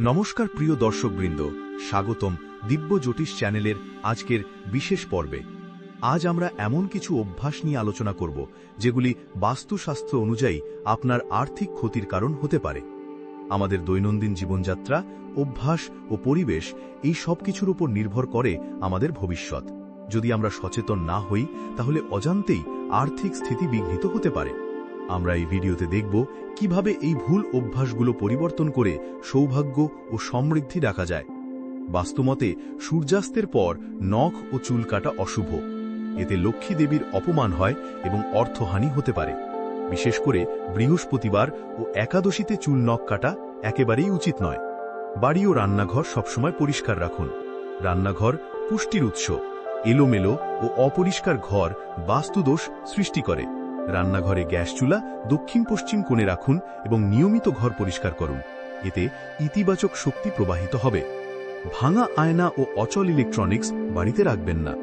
নমস্কার প্রিয় দর্শকবৃন্দ, স্বাগতম দিব্য জ্যোতিষ চ্যানেলের আজকের বিশেষ পর্বে। আজ আমরা এমন কিছু অভ্যাস নিয়ে আলোচনা করব, যেগুলি বাস্তুশাস্ত্র অনুযায়ী আপনার আর্থিক ক্ষতির কারণ হতে পারে। আমাদের দৈনন্দিন জীবনযাত্রা, অভ্যাস ও পরিবেশ এই সব কিছুর উপর নির্ভর করে আমাদের ভবিষ্যৎ। যদি আমরা সচেতন না হই, তাহলে অজান্তেই আর্থিক স্থিতি বিঘ্নিত হতে পারে। আমরা এই ভিডিওতে দেখব কীভাবে এই ভুল অভ্যাসগুলো পরিবর্তন করে সৌভাগ্য ও সমৃদ্ধি রাখা যায়। বাস্তুমতে সূর্যাস্তের পর নখ ও চুল কাটা অশুভ। এতে লক্ষ্মী দেবীর অপমান হয় এবং অর্থহানি হতে পারে। বিশেষ করে বৃহস্পতিবার ও একাদশীতে চুল নখ কাটা একেবারেই উচিত নয়। বাড়ি ও রান্নাঘর সবসময় পরিষ্কার রাখুন। রান্নাঘর পুষ্টির উৎস। এলোমেলো ও অপরিষ্কার ঘর বাস্তুদোষ সৃষ্টি করে। রান্নাঘরে গ্যাস চুলা দক্ষিণ পশ্চিম কোণে রাখুন এবং নিয়মিত ঘর পরিষ্কার করুন। এতে ইতিবাচক শক্তি প্রবাহিত হবে। ভাঙা আয়না ও অচল ইলেকট্রনিক্স বাড়িতে রাখবেন না।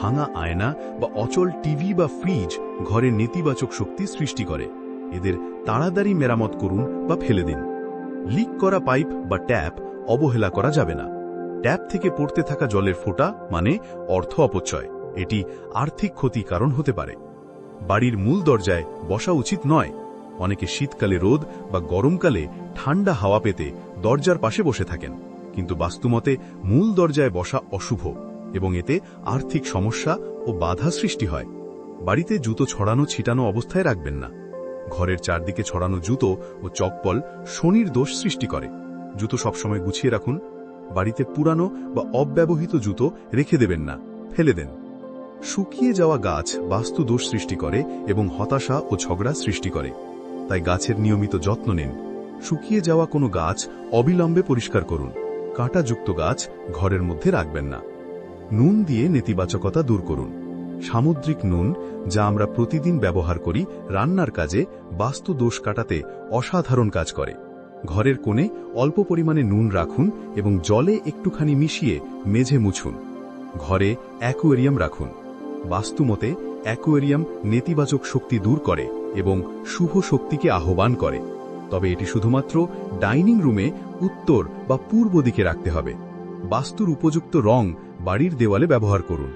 ভাঙা আয়না বা অচল টিভি বা ফ্রিজ ঘরে নেতিবাচক শক্তি সৃষ্টি করে। এদের তাড়াতাড়ি মেরামত করুন বা ফেলে দিন। লিক করা পাইপ বা ট্যাপ অবহেলা করা যাবে না। ট্যাপ থেকে পড়তে থাকা জলের ফোঁটা মানে অর্থ অপচয়। এটি আর্থিক ক্ষতি কারণ হতে পারে। বাড়ির মূল দরজায় বসা উচিত নয়। অনেকে শীতকালে রোদ বা গরমকালে ঠান্ডা হাওয়া পেতে দরজার পাশে বসে থাকেন। কিন্তু বাস্তুমতে মূল দরজায় বসা অশুভ এবং এতে আর্থিক সমস্যা ও বাধা সৃষ্টি হয়। বাড়িতে জুতো ছড়ানো ছিটানো অবস্থায় রাখবেন না। ঘরের চারদিকে ছড়ানো জুতো ও চপ্পল শনির দোষ সৃষ্টি করে। জুতো সবসময় গুছিয়ে রাখুন। বাড়িতে পুরানো বা অব্যবহৃত জুতো রেখে দেবেন না, ফেলে দেন। শুকিয়ে যাওয়া গাছ বাস্তু দোষ সৃষ্টি করে এবং হতাশা ও ঝগড়া সৃষ্টি করে। তাই গাছের নিয়মিত যত্ন নিন। শুকিয়ে যাওয়া কোনো গাছ অবিলম্বে পরিষ্কার করুন। কাঁটাযুক্ত গাছ ঘরের মধ্যে রাখবেন না। নুন দিয়ে নেতিবাচকতা দূর করুন। সামুদ্রিক নুন, যা আমরা প্রতিদিন ব্যবহার করি, রান্নার কাজে বাস্তু দোষ কাটাতে অসাধারণ কাজ করে। ঘরের কোণে অল্প পরিমাণে নুন রাখুন এবং জলে একটুখানি মিশিয়ে মেঝে মুছুন। ঘরে অ্যাকোয়ারিয়াম রাখুন। বাস্তুমতে অ্যাকোয়ারিয়াম নেতিবাচক শক্তি দূর করে এবং শুভ শক্তিকে আহ্বান করে। তবে এটি শুধুমাত্র ডাইনিং রুমে উত্তর বা পূর্ব দিকে রাখতে হবে। বাস্তুর উপযুক্ত রং বাড়ির দেওয়ালে ব্যবহার করুন।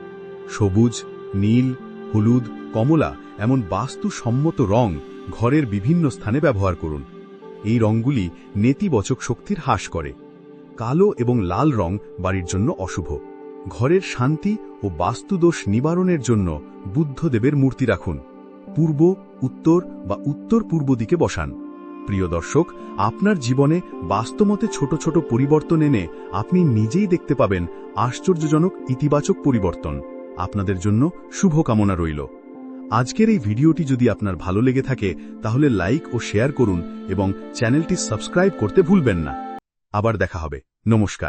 সবুজ, নীল, হলুদ, কমলা এমন বাস্তুসম্মত রং ঘরের বিভিন্ন স্থানে ব্যবহার করুন। এই রঙগুলি নেতিবাচক শক্তির হ্রাস করে। কালো এবং লাল রং বাড়ির জন্য অশুভ। ঘরের শান্তি ও বাস্তুদোষ নিবারণের জন্য বুদ্ধদেবের মূর্তি রাখুন। পূর্ব, উত্তর বা উত্তর পূর্ব দিকে বসান। প্রিয় দর্শক, আপনার জীবনে বাস্তমতে ছোট ছোট পরিবর্তন এনে আপনি নিজেই দেখতে পাবেন আশ্চর্যজনক ইতিবাচক পরিবর্তন। আপনাদের জন্য শুভকামনা রইল। আজকের এই ভিডিওটি যদি আপনার ভালো লেগে থাকে, তাহলে লাইক ও শেয়ার করুন এবং চ্যানেলটি সাবস্ক্রাইব করতে ভুলবেন না। আবার দেখা হবে। নমস্কার।